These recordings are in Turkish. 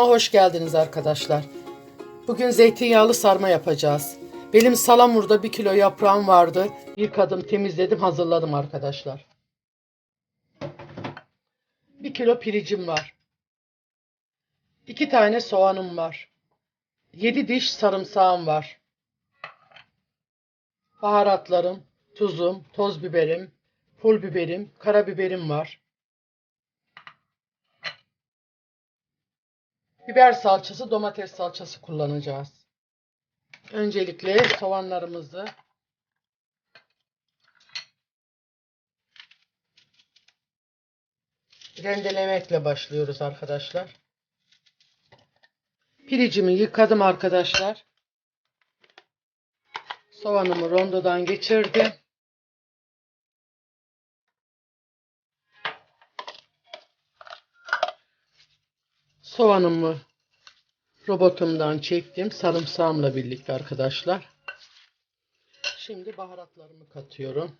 Hoş geldiniz arkadaşlar. Bugün zeytinyağlı sarma yapacağız. Benim salamurda bir kilo yaprağım vardı. Yıkadım, temizledim, hazırladım arkadaşlar. Bir kilo piricim var. İki tane soğanım var. Yedi diş sarımsağım var. Baharatlarım, tuzum, toz biberim, pul biberim, karabiberim var. Biber salçası, domates salçası kullanacağız. Öncelikle soğanlarımızı rendelemekle başlıyoruz arkadaşlar. Piricimi yıkadım arkadaşlar. Soğanımı rondodan geçirdim. Soğanımı robotumdan çektim. Sarımsağımla birlikte arkadaşlar. Şimdi baharatlarımı katıyorum.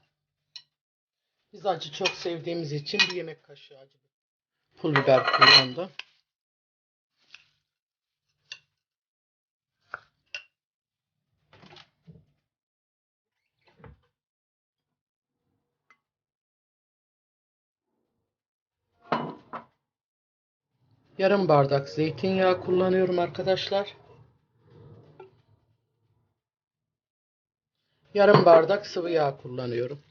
Biz acı çok sevdiğimiz için bir yemek kaşığı acı pul biber kullandım. Yarım bardak zeytinyağı kullanıyorum arkadaşlar. Yarım bardak sıvı yağ kullanıyorum.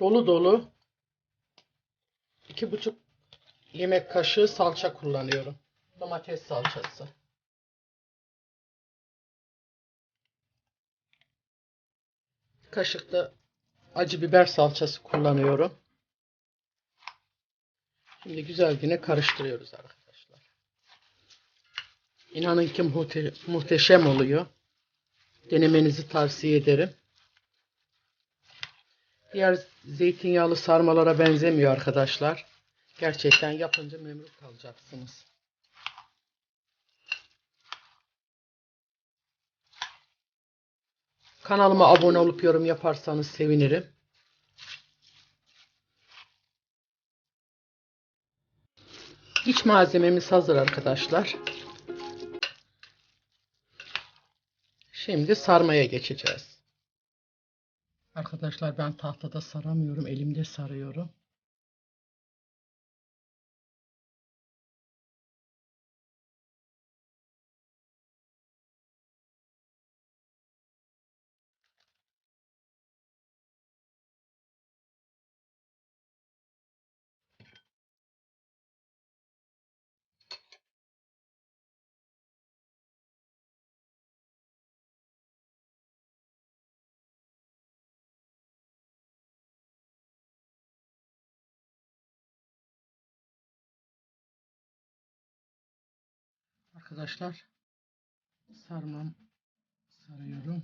Dolu dolu iki buçuk yemek kaşığı salça kullanıyorum. Domates salçası. Kaşık da acı biber salçası kullanıyorum. Şimdi güzel yine karıştırıyoruz arkadaşlar. İnanın ki muhte muhteşem oluyor. Denemenizi tavsiye ederim. Diğer zeytinyağlı sarmalara benzemiyor arkadaşlar. Gerçekten yapınca memnun kalacaksınız. Kanalıma abone olup yorum yaparsanız sevinirim. İç malzememiz hazır arkadaşlar. Şimdi sarmaya geçeceğiz. Arkadaşlar ben tahtada saramıyorum. Elimde sarıyorum. Arkadaşlar sarmam sarıyorum.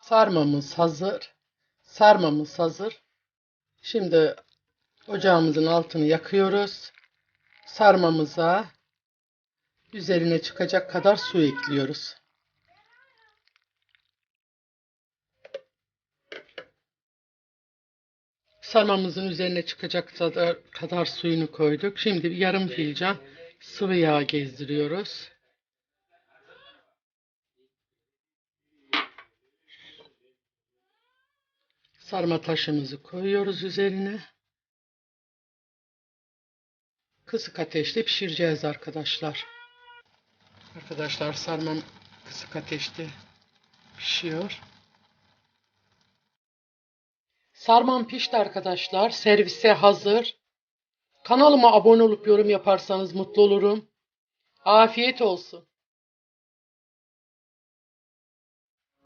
Sarmamız hazır. Sarmamız hazır. Şimdi ocağımızın altını yakıyoruz. Sarmamıza üzerine çıkacak kadar su ekliyoruz. Sarmamızın üzerine çıkacak kadar, kadar suyunu koyduk. Şimdi bir yarım fincan sıvı yağ gezdiriyoruz. Sarma taşımızı koyuyoruz üzerine. Kısık ateşte pişireceğiz arkadaşlar. Arkadaşlar sarmam kısık ateşte pişiyor. Sarmam pişti arkadaşlar. Servise hazır. Kanalıma abone olup yorum yaparsanız mutlu olurum. Afiyet olsun.